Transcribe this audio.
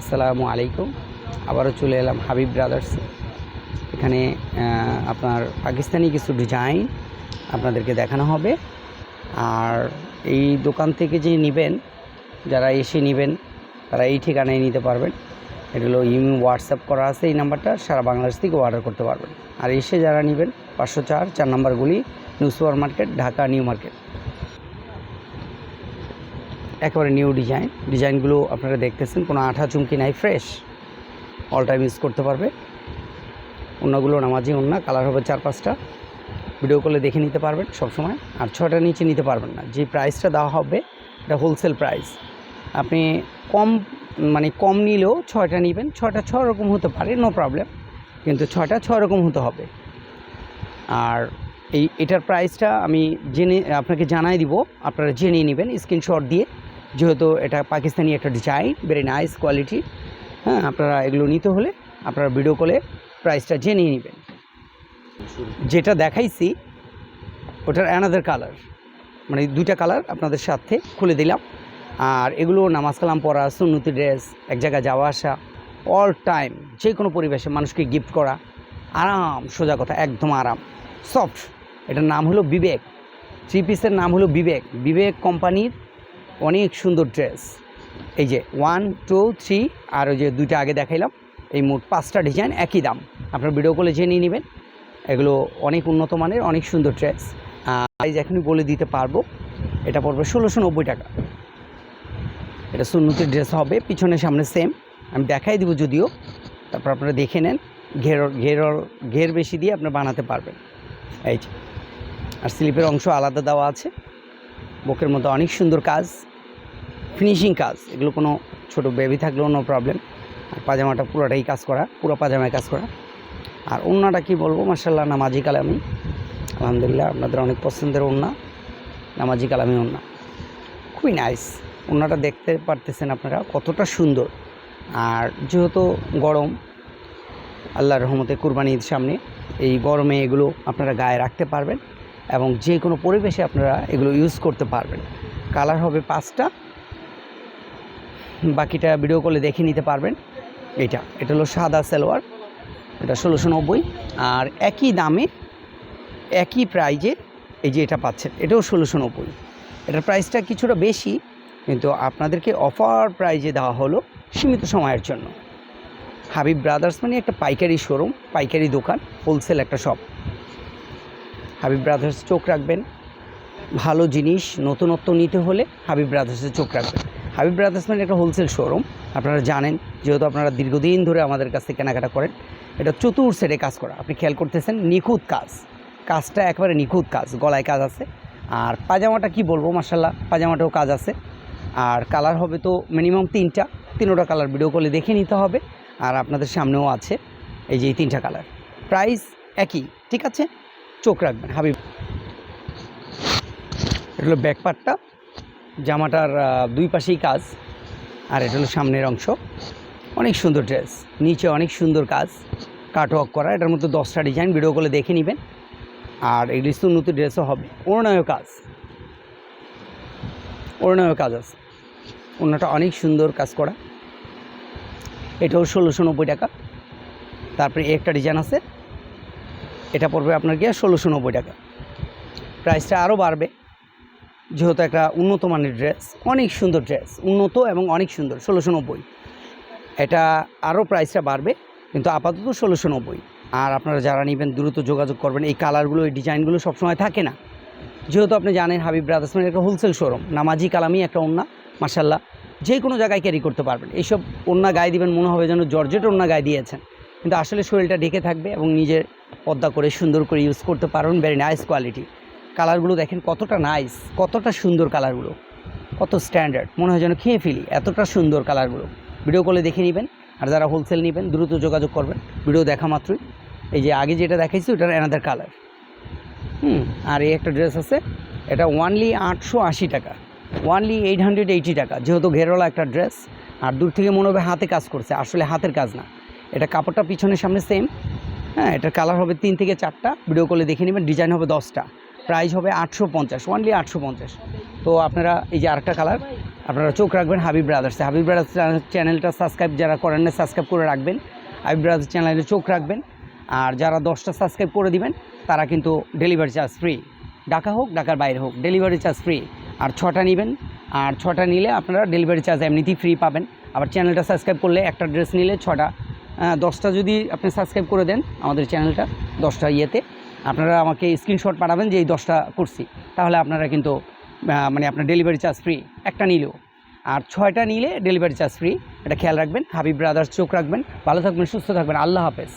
আসসালামু আলাইকুম। আবারও চলে এলাম হাবিব ব্রাদার্স। এখানে আপনার পাকিস্তানি কিছু ডিজাইন আপনাদেরকে দেখানো হবে। আর এই দোকান থেকে যে নেবেন, যারা এসে নেবেন, তারা এই ঠিকানায় নিতে পারবেন। এটা হলো ইমি, হোয়াটসঅ্যাপ করা আছে এই নাম্বারটা, সারা বাংলাদেশ থেকে অর্ডার করতে পারবেন। আর এসে যারা নেবেন, পাঁচশো চার চার নাম্বারগুলি new super market Dhaka new market. একেবারে নিউ ডিজাইন ডিজাইনগুলো আপনারা দেখতেছেন, কোনো আঠা চুমকি নাই ফ্রেশ অল টাইম ইউজ করতে পারবে। অন্যগুলো নামাজি অন্য কালার হবে চার পাঁচটা। ভিডিও কলে দেখে নিতে পারবেন সবসময়। আর ছয়টার নিচে নিতে পারবেন না। যে প্রাইসটা দেওয়া হবে, এটা হোলসেল প্রাইস আপনি কম মানে কম নিলেও ছয়টা নেবেন। ছয়টা ছ রকম হতে পারে নো প্রবলেম কিন্তু ছয়টা ছয় রকম হতে হবে। আর এই, এটার প্রাইসটা আমি জেনে, আপনাকে জানাই দিব। আপনারা জেনে নেবেন স্ক্রিনশট দিয়ে। যেহেতু এটা পাকিস্তানি একটা ডিজাইন ভেরি নাইস কোয়ালিটি হ্যাঁ আপনারা এগুলো নিতে হলে আপনারা ভিডিও কলে প্রাইসটা জেনে নেবেন। যেটা দেখাইছি, ওটার অ্যানাদার কালার মানে দুইটা কালার আপনাদের সাথে খুলে দিলাম। আর এগুলো নামাজ কালাম পড়া সুন্নতি ড্রেস এক জায়গায় যাওয়া আসা অল টাইম যে কোনো পরিবেশে মানুষকে গিফট করা, আরাম, সোজা কথা, একদম আরাম। সফট এটার নাম হলো বিবেক। থ্রি পিসের নাম হলো বিবেক। বিবেক কোম্পানির অনেক সুন্দর ড্রেস। এই যে ওয়ান টু থ্রি আর ওই যে দুইটা আগে দেখাইলাম, এই মোট পাঁচটা ডিজাইন একই দাম। আপনার ভিডিও কলে জেনে নেবেন। এগুলো অনেক উন্নত মানের, অনেক সুন্দর ড্রেস। প্রাইজ এখনই বলে দিতে পারব। এটা পড়বে ষোলোশো নব্বই টাকা। এটা সুন্নতির ড্রেস হবে, পিছনে সামনে সেম আমি দেখাই দিব যদিও। তারপর আপনারা দেখে নেন। ঘের ঘের ঘের বেশি দিয়ে আপনি বানাতে পারবেন। এই যে। আর স্লিপের অংশ আলাদা দেওয়া আছে। বুকের মধ্যে অনেক সুন্দর কাজ ফিনিশিং কাজ, এগুলো কোনো ছোট বেবি থাকলেও নো প্রবলেম আর পাজামাটা পুরোটাই কাজ করা, পুরো পাজামায় কাজ করা। আর ওড়নাটা কি বলব মার্শাল্লাহ নামাজি কালামি। আলহামদুলিল্লাহ আপনাদের অনেক পছন্দের ওড়না নামাজি কালামি ওড়না খুবই নাইস ওড়নাটা দেখতে পারতেছেন আপনারা কতটা সুন্দর। আর যেহেতু গরম, আল্লাহর রহমতে কুরবানি ঈদ সামনে, এই গরমে এগুলো আপনারা গায়ে রাখতে পারবেন। এবং যে কোনো পরিবেশে আপনারা এগুলো ইউজ করতে পারবেন। কালার হবে পাঁচটা। বাকিটা ভিডিও কলে দেখে নিতে পারবেন। এটা এটা হলো সাদা সালোয়ার, এটা ষোলোশো নব্বই। আর একই দামে, একই প্রাইজে এই যে এটা পাচ্ছেন, এটাও ষোলোশো নব্বই। এটার প্রাইসটা কিছুটা বেশি, কিন্তু আপনাদেরকে অফার প্রাইজে দেওয়া হলো সীমিত সময়ের জন্য। হাবিব ব্রাদার্স মানে একটা পাইকারি শোরুম পাইকারি দোকান হোলসেল একটা শপ হাবিব ব্রাদার্স চোখ রাখবেন। ভালো জিনিস, নতুনত্ব নিতে হলে হাবিব ব্রাদার্সে চোখ রাখবেন। হাবিব ব্রাদার্স মানে একটা হোলসেল শোরুম। আপনারা জানেন, যেহেতু আপনারা দীর্ঘদিন ধরে আমাদের কাছ থেকে কেনাকাটা করেন, এটা চতুর সেটে কাজ করা। আপনি খেয়াল করতেছেন, নিখুঁত কাজ। কাজটা একবারে নিখুঁত কাজ, গলায় কাজ আছে। আর পাজামাটা কি বলব মার্শাল্লাহ পাজামাটাও কাজ আছে। আর কালার হবে তো মিনিমাম তিনটা। তিনোটা কালার ভিডিও কলে দেখে নিতে হবে। আর আপনাদের সামনেও আছে এই যে এই তিনটা কালার। প্রাইস একই, ঠিক আছে? চোখ রাখবেন, হাবিব। এটা হলো ব্যাক পার্টটা জামাটার দুই পাশেই কাজ, আর এটা হলো সামনের অংশ। অনেক সুন্দর ড্রেস নিচে অনেক সুন্দর কাজ কাট ওয়ার্ক করা। এটার মধ্যে দশটা ডিজাইন ভিডিও করে দেখে নেবেন। আর এগুলি সুন্নতি ড্রেসও হবে। ওড়নায়ও কাজ। ওড়নায়ও কাজ আছে। ওড়নাটা অনেক সুন্দর কাজ করা। এটাও ষোলোশো নব্বই টাকা। তারপরে একটা ডিজাইন আছে। এটা পড়বে আপনার গিয়ে ষোলোশো নব্বই টাকা। প্রাইসটা আরও বাড়বে। যেহেতু একটা উন্নত মানের ড্রেস, অনেক সুন্দর ড্রেস, উন্নত এবং অনেক সুন্দর, ষোলোশো নব্বই। এটা আরও প্রাইসটা বাড়বে, কিন্তু আপাতত ষোলোশো নব্বই। আর আপনারা যারা নেবেন, দ্রুত যোগাযোগ করবেন, এই কালারগুলো, এই ডিজাইনগুলো সবসময় থাকে না। যেহেতু আপনি জানেন, হাবিব ব্রাদার্স মানে একটা হোলসেল শোরুম নামাজি কালামি একটা ওন্না মার্শাল্লাহ যে কোনো জায়গায় ক্যারি করতে পারবেন। এইসব ওন্না গায়ে দিবেন, মনে হবে যেন জর্জেট ওন্না গায়ে দিয়েছেন। কিন্তু আসলে শরীরটা ঢেকে থাকবে এবং নিজের পদ্মা করে সুন্দর করে ইউজ করতে পারবেন ভেরি নাইস কোয়ালিটি কালারগুলো দেখেন কতটা নাইস কতটা সুন্দর কালারগুলো কত স্ট্যান্ডার্ড মনে হয় যেন খেয়ে ফেলি এতটা সুন্দর কালারগুলো ভিডিও কলে দেখে নেবেন, আর যারা হোলসেল নেবেন, দ্রুত যোগাযোগ করবেন। ভিডিও দেখা মাত্রই। এই যে আগে যেটা দেখাইছি, ওটার অ্যানাদার কালার হুম, আর এই একটা ড্রেস আছে, এটা ওয়ানলি আটশো আশি টাকা। ওয়ানলি এইট হান্ড্রেড এইটি টাকা, যেহেতু ঘেরওয়ালা একটা ড্রেস আর দূর থেকে মনে হবে হাতে কাজ করছে, আসলে হাতের কাজ না। এটা কাপড়টা পিছনের সামনে সেম হ্যাঁ এটার কালার হবে তিন থেকে চারটা। ভিডিও কলে দেখে নেবেন ডিজাইন হবে দশটা। প্রাইস হবে আটশো পঞ্চাশ ওয়ানলি আটশো পঞ্চাশ। তো আপনারা এই যে আরেকটা কালার আপনারা চোখ রাখবেন হাবিব ব্রাদার্সে হাবিব ব্রাদার্স চ্যানেলটা সাবস্ক্রাইব যারা করেন না সাবস্ক্রাইব করে রাখবেন। হাবিব ব্রাদার্স চ্যানেলে চোখ রাখবেন। আর যারা দশটা সাবস্ক্রাইব করে দিবেন, তারা কিন্তু ডেলিভারি চার্জ ফ্রি ঢাকা হোক, ঢাকার বাইরে হোক ডেলিভারি চার্জ ফ্রি আর ছটা নেবেন। আর ছটা নিলে আপনারা ডেলিভারি চার্জ এমনিতেই ফ্রি পাবেন। আবার চ্যানেলটা সাবস্ক্রাইব করলে একটা ড্রেস নিলে ছটা। দশটা যদি আপনি সাবস্ক্রাইব করে দেন আমাদের চ্যানেলটা দশটা ইয়েতে, আপনারা আমাকে স্ক্রিনশট পাঠাবেন যে এই দশটা করছি। তাহলে আপনারা কিন্তু মানে আপনার ডেলিভারি চার্জ ফ্রি একটা নিলেও। আর ছয়টা নিলে ডেলিভারি চার্জ ফ্রি এটা খেয়াল রাখবেন। হাবিব ব্রাদার্স চোখ রাখবেন। ভালো থাকবেন, সুস্থ থাকবেন। আল্লাহ হাফেজ।